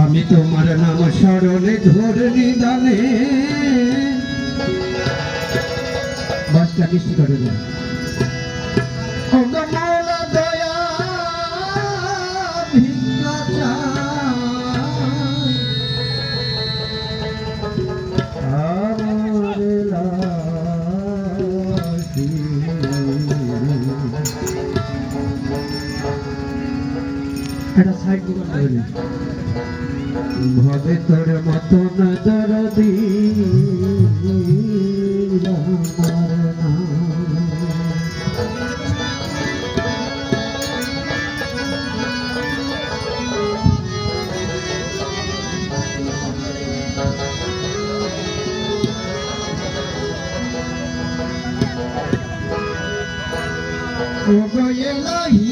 আমি তোমার নাম স্মরণে ধরনি নিদানে। বাসটা মিষ্টি করে দেয় এটা সাইড হবে তোর মতো নজর Oh, yeah, yeah.